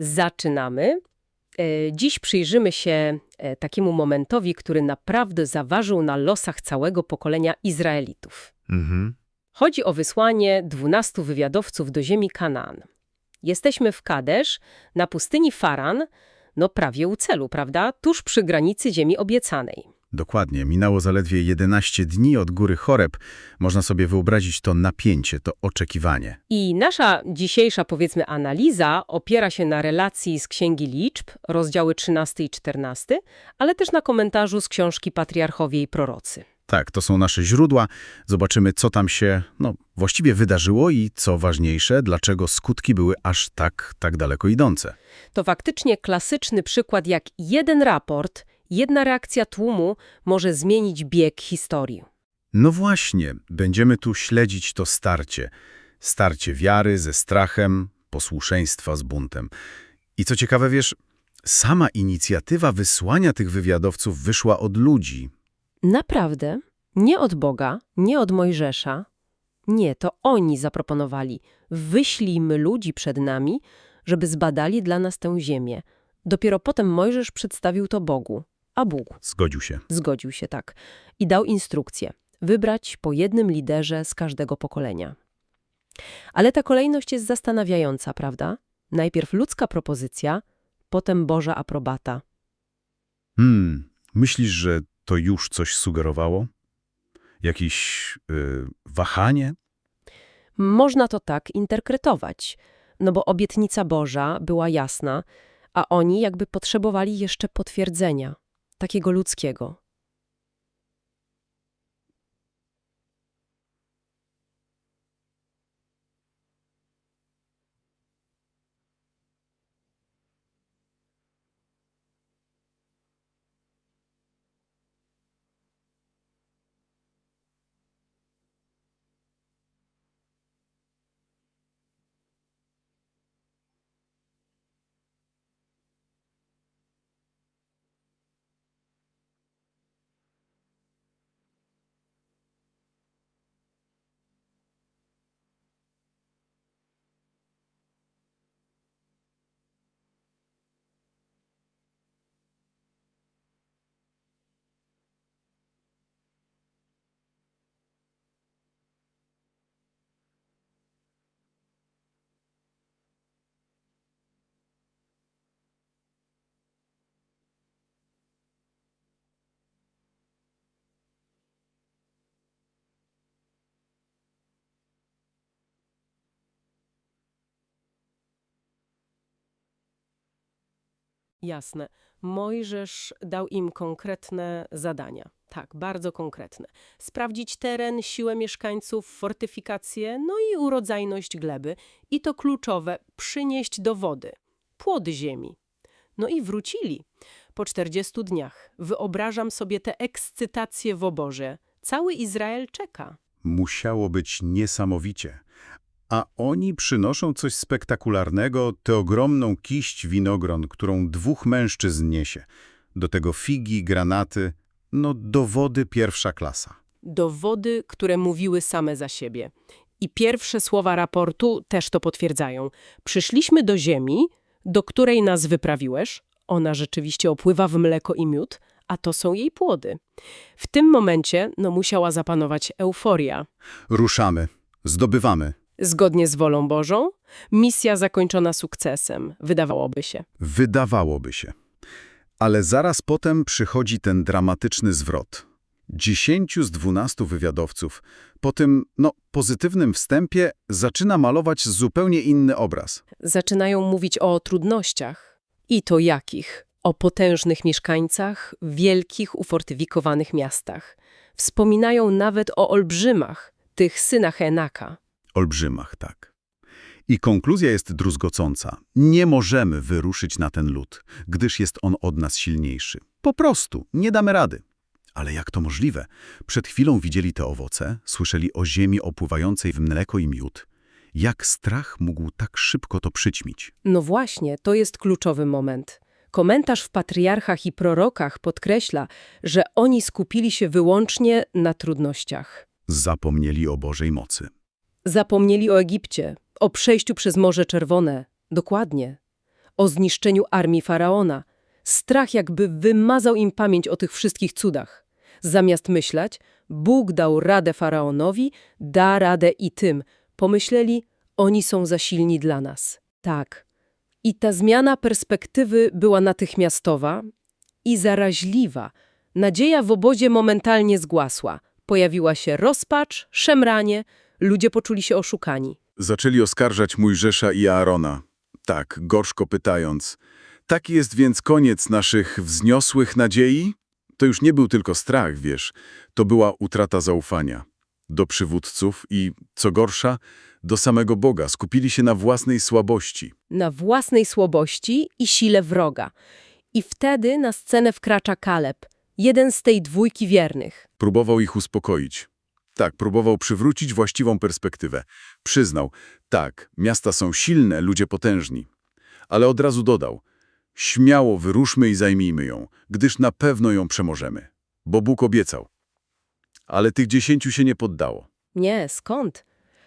Zaczynamy. E, Dziś przyjrzymy się e, takiemu momentowi, który naprawdę zaważył na losach całego pokolenia Izraelitów. Mhm. Chodzi o wysłanie 12 wywiadowców do ziemi Kanaan. Jesteśmy w Kadesz, na pustyni Faran, no prawie u celu, prawda? Tuż przy granicy ziemi obiecanej. Dokładnie. Minęło zaledwie 11 dni od góry Choreb. Można sobie wyobrazić to napięcie, to oczekiwanie. I nasza dzisiejsza, powiedzmy, analiza opiera się na relacji z Księgi Liczb, rozdziały 13 i 14, ale też na komentarzu z książki Patriarchowie i Prorocy. Tak, to są nasze źródła. Zobaczymy, co tam się, no, właściwie wydarzyło i co ważniejsze, dlaczego skutki były aż tak, tak daleko idące. To faktycznie klasyczny przykład, jak jeden raport, jedna reakcja tłumu może zmienić bieg historii. No właśnie, będziemy tu śledzić to starcie. Starcie wiary ze strachem, posłuszeństwa z buntem. I co ciekawe, wiesz, sama inicjatywa wysłania tych wywiadowców wyszła od ludzi. Naprawdę? Nie od Boga, nie od Mojżesza. Nie, to oni zaproponowali. Wyślijmy ludzi przed nami, żeby zbadali dla nas tę ziemię. Dopiero potem Mojżesz przedstawił to Bogu, a Bóg Zgodził się. zgodził się tak i dał instrukcję wybrać po jednym liderze z każdego pokolenia. Ale ta kolejność jest zastanawiająca, prawda? Najpierw ludzka propozycja, potem Boża aprobata. Hmm, myślisz, że to już coś sugerowało? Jakieś y, wahanie? Można to tak interpretować, no bo obietnica Boża była jasna, a oni jakby potrzebowali jeszcze potwierdzenia, takiego ludzkiego. Jasne. Mojżesz dał im konkretne zadania. Tak, bardzo konkretne. Sprawdzić teren, siłę mieszkańców, fortyfikacje, no i urodzajność gleby. I to kluczowe, przynieść dowody. Płody ziemi. No i wrócili. Po 40 dniach. Wyobrażam sobie tę ekscytację w oborze. Cały Izrael czeka. Musiało być niesamowicie. A oni przynoszą coś spektakularnego, tę ogromną kiść winogron, którą dwóch mężczyzn niesie. Do tego figi, granaty, no dowody pierwsza klasa. Dowody, które mówiły same za siebie. I pierwsze słowa raportu też to potwierdzają. Przyszliśmy do ziemi, do której nas wyprawiłeś. Ona rzeczywiście opływa w mleko i miód, a to są jej płody. W tym momencie no, musiała zapanować euforia. Ruszamy, zdobywamy. Zgodnie z wolą Bożą, misja zakończona sukcesem, wydawałoby się. Wydawałoby się. Ale zaraz potem przychodzi ten dramatyczny zwrot. Dziesięciu z dwunastu wywiadowców po tym, no, pozytywnym wstępie zaczyna malować zupełnie inny obraz. Zaczynają mówić o trudnościach. I to jakich? O potężnych mieszkańcach, wielkich, ufortyfikowanych miastach. Wspominają nawet o olbrzymach, tych synach Enaka. Olbrzymach, tak. I konkluzja jest druzgocąca. Nie możemy wyruszyć na ten lód, gdyż jest on od nas silniejszy. Po prostu, nie damy rady. Ale jak to możliwe? Przed chwilą widzieli te owoce, słyszeli o ziemi opływającej w mleko i miód. Jak strach mógł tak szybko to przyćmić? No właśnie, to jest kluczowy moment. Komentarz w Patriarchach i Prorokach podkreśla, że oni skupili się wyłącznie na trudnościach. Zapomnieli o Bożej mocy. Zapomnieli o Egipcie, o przejściu przez Morze Czerwone. Dokładnie. o zniszczeniu armii faraona. Strach jakby wymazał im pamięć o tych wszystkich cudach. Zamiast myśleć, Bóg dał radę faraonowi, da radę i tym. Pomyśleli, oni są za silni dla nas. Tak. I ta zmiana perspektywy była natychmiastowa i zaraźliwa. Nadzieja w obozie momentalnie zgłasła. Pojawiła się rozpacz, szemranie, ludzie poczuli się oszukani. Zaczęli oskarżać Mojżesza i Aarona. Tak, gorzko pytając. Taki jest więc koniec naszych wzniosłych nadziei? To już nie był tylko strach, wiesz. To była utrata zaufania. Do przywódców i, co gorsza, do samego Boga. Skupili się na własnej słabości. na własnej słabości i sile wroga. I wtedy na scenę wkracza Kaleb, jeden z tej dwójki wiernych. Próbował ich uspokoić. Tak, próbował przywrócić właściwą perspektywę. Przyznał, tak, miasta są silne, ludzie potężni. Ale od razu dodał, śmiało wyruszmy i zajmijmy ją, gdyż na pewno ją przemożemy. Bo Bóg obiecał. Ale tych dziesięciu się nie poddało. Nie, skąd?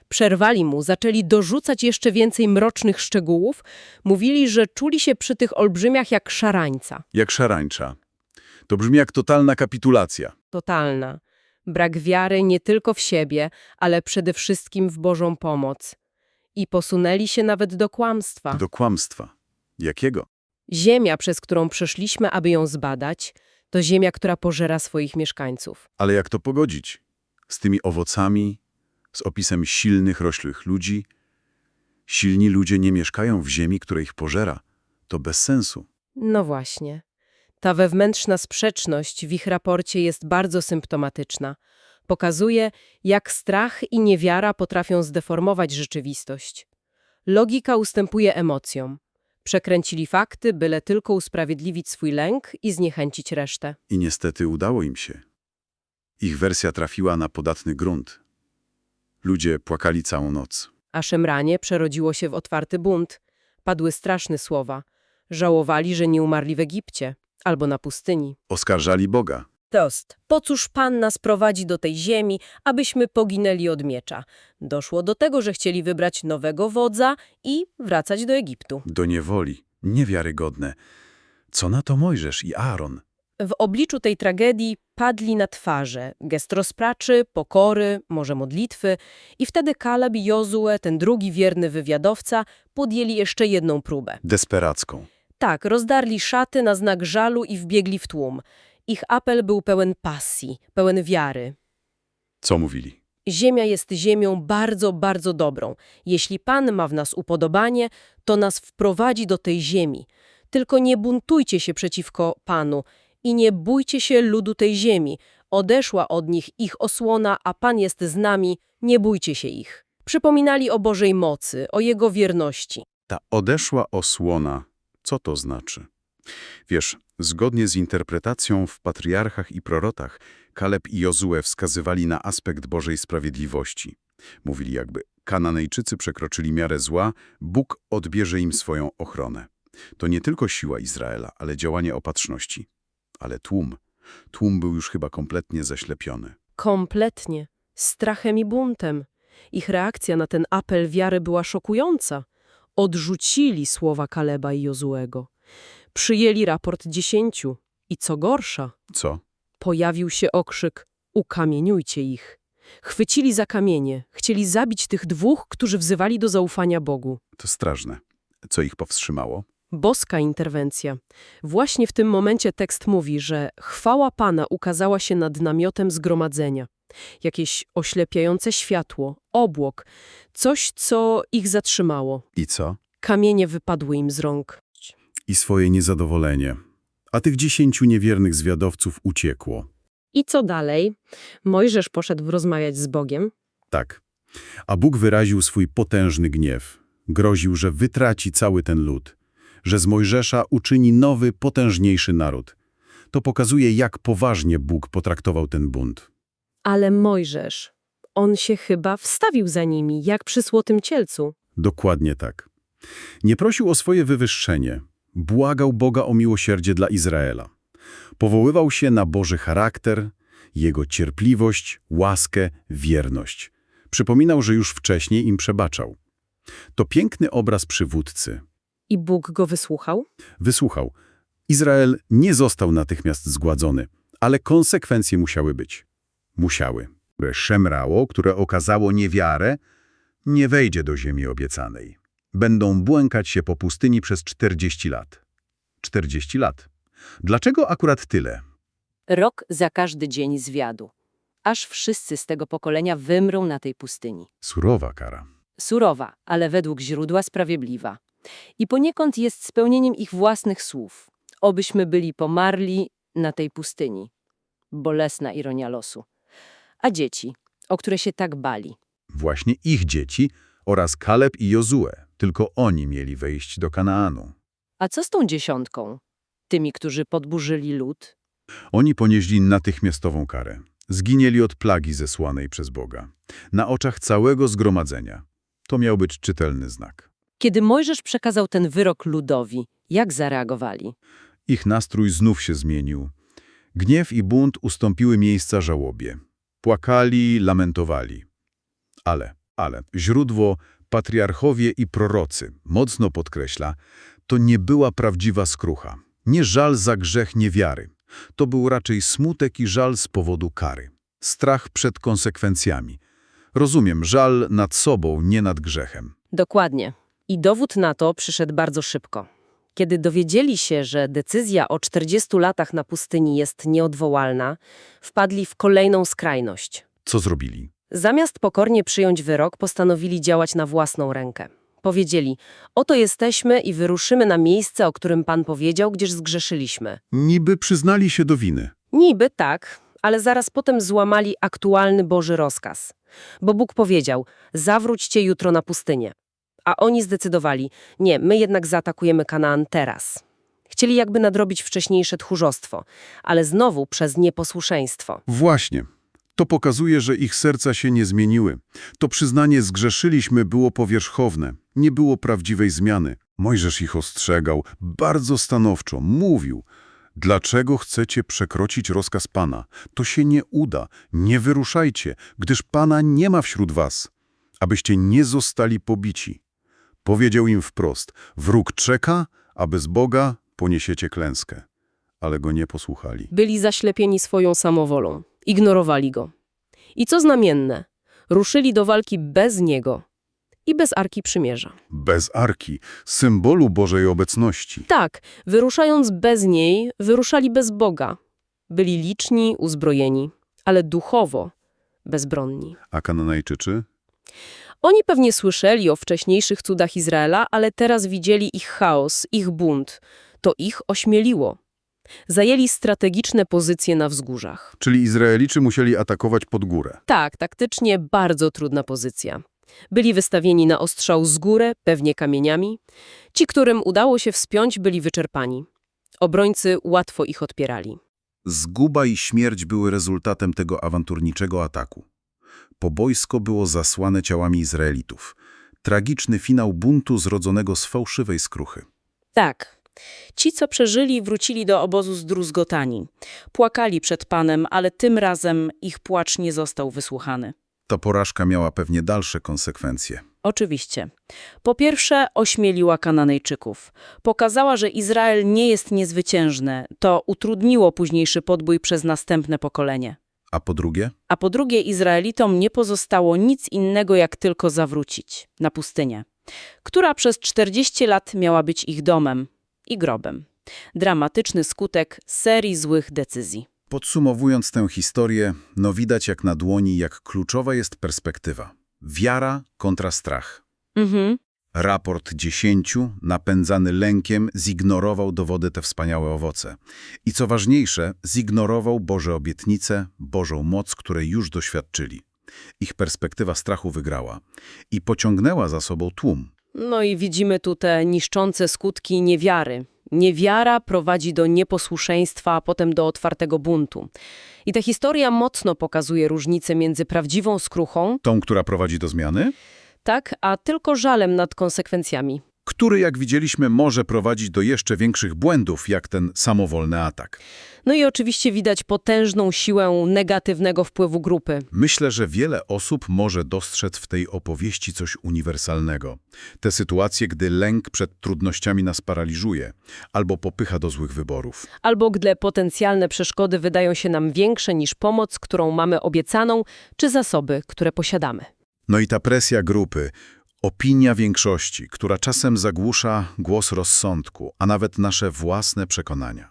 Przerwali mu, zaczęli dorzucać jeszcze więcej mrocznych szczegółów, mówili, że czuli się przy tych olbrzymiach jak szarańca. Jak szarańcza. To brzmi jak totalna kapitulacja. Totalna. Brak wiary nie tylko w siebie, ale przede wszystkim w Bożą pomoc. I posunęli się nawet do kłamstwa. Do kłamstwa. Jakiego? Ziemia, przez którą przeszliśmy, aby ją zbadać, to ziemia, która pożera swoich mieszkańców. Ale jak to pogodzić? Z tymi owocami, z opisem silnych, roślych ludzi? Silni ludzie nie mieszkają w ziemi, która ich pożera. To bez sensu. No właśnie. Ta wewnętrzna sprzeczność w ich raporcie jest bardzo symptomatyczna. Pokazuje, jak strach i niewiara potrafią zdeformować rzeczywistość. Logika ustępuje emocjom. Przekręcili fakty, byle tylko usprawiedliwić swój lęk i zniechęcić resztę. I niestety udało im się. Ich wersja trafiła na podatny grunt. Ludzie płakali całą noc. A szemranie przerodziło się w otwarty bunt. Padły straszne słowa. Żałowali, że nie umarli w Egipcie albo na pustyni. Oskarżali Boga. Tost. Po cóż Pan nas prowadzi do tej ziemi, abyśmy poginęli od miecza? Doszło do tego, że chcieli wybrać nowego wodza i wracać do Egiptu. Do niewoli. Niewiarygodne. Co na to Mojżesz i Aaron? W obliczu tej tragedii padli na twarze gest rozpraczy, pokory, może modlitwy i wtedy Kaleb i Jozue, ten drugi wierny wywiadowca, podjęli jeszcze jedną próbę. Desperacką. Tak, rozdarli szaty na znak żalu i wbiegli w tłum. Ich apel był pełen pasji, pełen wiary. Co mówili? Ziemia jest ziemią bardzo, bardzo dobrą. Jeśli Pan ma w nas upodobanie, to nas wprowadzi do tej ziemi. Tylko nie buntujcie się przeciwko Panu i nie bójcie się ludu tej ziemi. Odeszła od nich ich osłona, a Pan jest z nami, nie bójcie się ich. Przypominali o Bożej mocy, o Jego wierności. Ta odeszła osłona, co to znaczy? Wiesz, zgodnie z interpretacją w patriarchach i prorotach, Kaleb i Jozue wskazywali na aspekt Bożej sprawiedliwości. Mówili jakby, Kananejczycy przekroczyli miarę zła, Bóg odbierze im swoją ochronę. To nie tylko siła Izraela, ale działanie opatrzności. Ale tłum, tłum był już chyba kompletnie zaślepiony. Kompletnie. Strachem i buntem. Ich reakcja na ten apel wiary była szokująca. Odrzucili słowa Kaleba i Jozuego. Przyjęli raport dziesięciu. I co gorsza, Co? pojawił się okrzyk ukamieniujcie ich. Chwycili za kamienie, chcieli zabić tych dwóch, którzy wzywali do zaufania Bogu. To straszne. Co ich powstrzymało? Boska interwencja. Właśnie w tym momencie tekst mówi, że chwała Pana ukazała się nad namiotem zgromadzenia. Jakieś oślepiające światło, obłok, coś, co ich zatrzymało. I co? Kamienie wypadły im z rąk. I swoje niezadowolenie. A tych dziesięciu niewiernych zwiadowców uciekło. I co dalej? Mojżesz poszedł rozmawiać z Bogiem. Tak. A Bóg wyraził swój potężny gniew. Groził, że wytraci cały ten lud. Że z Mojżesza uczyni nowy, potężniejszy naród. To pokazuje, jak poważnie Bóg potraktował ten bunt. Ale Mojżesz, on się chyba wstawił za nimi, jak przy złotym cielcu. Dokładnie tak. Nie prosił o swoje wywyższenie. Błagał Boga o miłosierdzie dla Izraela. Powoływał się na Boży charakter, Jego cierpliwość, łaskę, wierność. Przypominał, że już wcześniej im przebaczał. To piękny obraz przywódcy. I Bóg go wysłuchał? Wysłuchał. Izrael nie został natychmiast zgładzony, ale konsekwencje musiały być. Musiały. Szemrało, które okazało niewiarę, nie wejdzie do ziemi obiecanej. Będą błąkać się po pustyni przez 40 lat. 40 lat. Dlaczego akurat tyle? Rok za każdy dzień zwiadu. Aż wszyscy z tego pokolenia wymrą na tej pustyni. Surowa kara. Surowa, ale według źródła sprawiedliwa. I poniekąd jest spełnieniem ich własnych słów. Obyśmy byli pomarli na tej pustyni. Bolesna ironia losu. A dzieci, o które się tak bali. Właśnie ich dzieci oraz Kaleb i Jozue. Tylko oni mieli wejść do Kanaanu. A co z tą dziesiątką? Tymi, którzy podburzyli lud? Oni ponieśli natychmiastową karę. Zginęli od plagi zesłanej przez Boga. Na oczach całego zgromadzenia. To miał być czytelny znak. Kiedy Mojżesz przekazał ten wyrok ludowi, jak zareagowali? Ich nastrój znów się zmienił. Gniew i bunt ustąpiły miejsca żałobie. Płakali, lamentowali. Ale, ale, źródło, patriarchowie i prorocy, mocno podkreśla, to nie była prawdziwa skrucha. Nie żal za grzech niewiary. To był raczej smutek i żal z powodu kary. Strach przed konsekwencjami. Rozumiem, żal nad sobą, nie nad grzechem. Dokładnie. I dowód na to przyszedł bardzo szybko. Kiedy dowiedzieli się, że decyzja o 40 latach na pustyni jest nieodwołalna, wpadli w kolejną skrajność. Co zrobili? Zamiast pokornie przyjąć wyrok, postanowili działać na własną rękę. Powiedzieli, oto jesteśmy i wyruszymy na miejsce, o którym Pan powiedział, gdzież zgrzeszyliśmy. Niby przyznali się do winy. Niby tak, ale zaraz potem złamali aktualny Boży rozkaz. Bo Bóg powiedział, zawróćcie jutro na pustynię. A oni zdecydowali, nie, my jednak zaatakujemy Kanaan teraz. Chcieli jakby nadrobić wcześniejsze tchórzostwo, ale znowu przez nieposłuszeństwo. Właśnie. To pokazuje, że ich serca się nie zmieniły. To przyznanie zgrzeszyliśmy było powierzchowne, nie było prawdziwej zmiany. Mojżesz ich ostrzegał, bardzo stanowczo, mówił. Dlaczego chcecie przekroczyć rozkaz Pana? To się nie uda, nie wyruszajcie, gdyż Pana nie ma wśród was, abyście nie zostali pobici. Powiedział im wprost, wróg czeka, a bez Boga poniesiecie klęskę. Ale go nie posłuchali. Byli zaślepieni swoją samowolą. Ignorowali go. I co znamienne, ruszyli do walki bez niego i bez Arki Przymierza. Bez Arki, symbolu Bożej obecności. Tak, wyruszając bez niej, wyruszali bez Boga. Byli liczni, uzbrojeni, ale duchowo bezbronni. A Kananejczycy? Oni pewnie słyszeli o wcześniejszych cudach Izraela, ale teraz widzieli ich chaos, ich bunt. To ich ośmieliło. Zajęli strategiczne pozycje na wzgórzach. Czyli Izraelici musieli atakować pod górę. Tak, taktycznie bardzo trudna pozycja. Byli wystawieni na ostrzał z góry, pewnie kamieniami. Ci, którym udało się wspiąć, byli wyczerpani. Obrońcy łatwo ich odpierali. Zguba i śmierć były rezultatem tego awanturniczego ataku. Pobojsko było zasłane ciałami Izraelitów. Tragiczny finał buntu zrodzonego z fałszywej skruchy. Tak. Ci, co przeżyli, wrócili do obozu zdruzgotani. Płakali przed Panem, ale tym razem ich płacz nie został wysłuchany. Ta porażka miała pewnie dalsze konsekwencje. Oczywiście. Po pierwsze, ośmieliła Kananejczyków. Pokazała, że Izrael nie jest niezwyciężny. To utrudniło późniejszy podbój przez następne pokolenie. A po drugie? A po drugie, Izraelitom nie pozostało nic innego, jak tylko zawrócić na pustynię, która przez 40 lat miała być ich domem i grobem. Dramatyczny skutek serii złych decyzji. Podsumowując tę historię, no widać jak na dłoni, jak kluczowa jest perspektywa. Wiara kontra strach. Mhm. Raport dziesięciu, napędzany lękiem, zignorował dowody te wspaniałe owoce. I co ważniejsze, zignorował Boże obietnice, Bożą moc, której już doświadczyli. Ich perspektywa strachu wygrała i pociągnęła za sobą tłum. No i widzimy tu te niszczące skutki niewiary. Niewiara prowadzi do nieposłuszeństwa, a potem do otwartego buntu. I ta historia mocno pokazuje różnicę między prawdziwą skruchą, Tą, która prowadzi do zmiany? Tak, a tylko żalem nad konsekwencjami. który, jak widzieliśmy, może prowadzić do jeszcze większych błędów, jak ten samowolny atak. No i oczywiście widać potężną siłę negatywnego wpływu grupy. Myślę, że wiele osób może dostrzec w tej opowieści coś uniwersalnego. Te sytuacje, gdy lęk przed trudnościami nas paraliżuje albo popycha do złych wyborów. Albo gdy potencjalne przeszkody wydają się nam większe niż pomoc, którą mamy obiecaną, czy zasoby, które posiadamy. No i ta presja grupy, opinia większości, która czasem zagłusza głos rozsądku, a nawet nasze własne przekonania.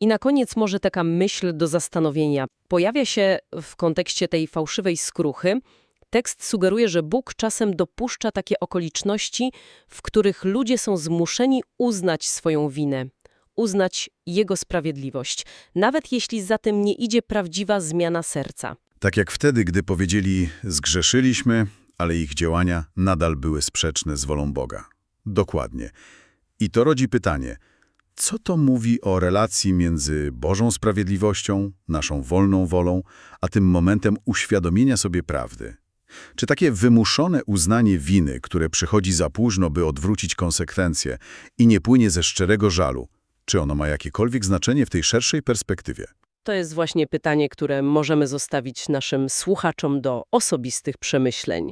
I na koniec może taka myśl do zastanowienia. Pojawia się w kontekście tej fałszywej skruchy. Tekst sugeruje, że Bóg czasem dopuszcza takie okoliczności, w których ludzie są zmuszeni uznać swoją winę, uznać Jego sprawiedliwość, nawet jeśli za tym nie idzie prawdziwa zmiana serca. Tak jak wtedy, gdy powiedzieli, zgrzeszyliśmy, ale ich działania nadal były sprzeczne z wolą Boga. Dokładnie. I to rodzi pytanie, co to mówi o relacji między Bożą sprawiedliwością, naszą wolną wolą, a tym momentem uświadomienia sobie prawdy? Czy takie wymuszone uznanie winy, które przychodzi za późno, by odwrócić konsekwencje i nie płynie ze szczerego żalu, czy ono ma jakiekolwiek znaczenie w tej szerszej perspektywie? To jest właśnie pytanie, które możemy zostawić naszym słuchaczom do osobistych przemyśleń.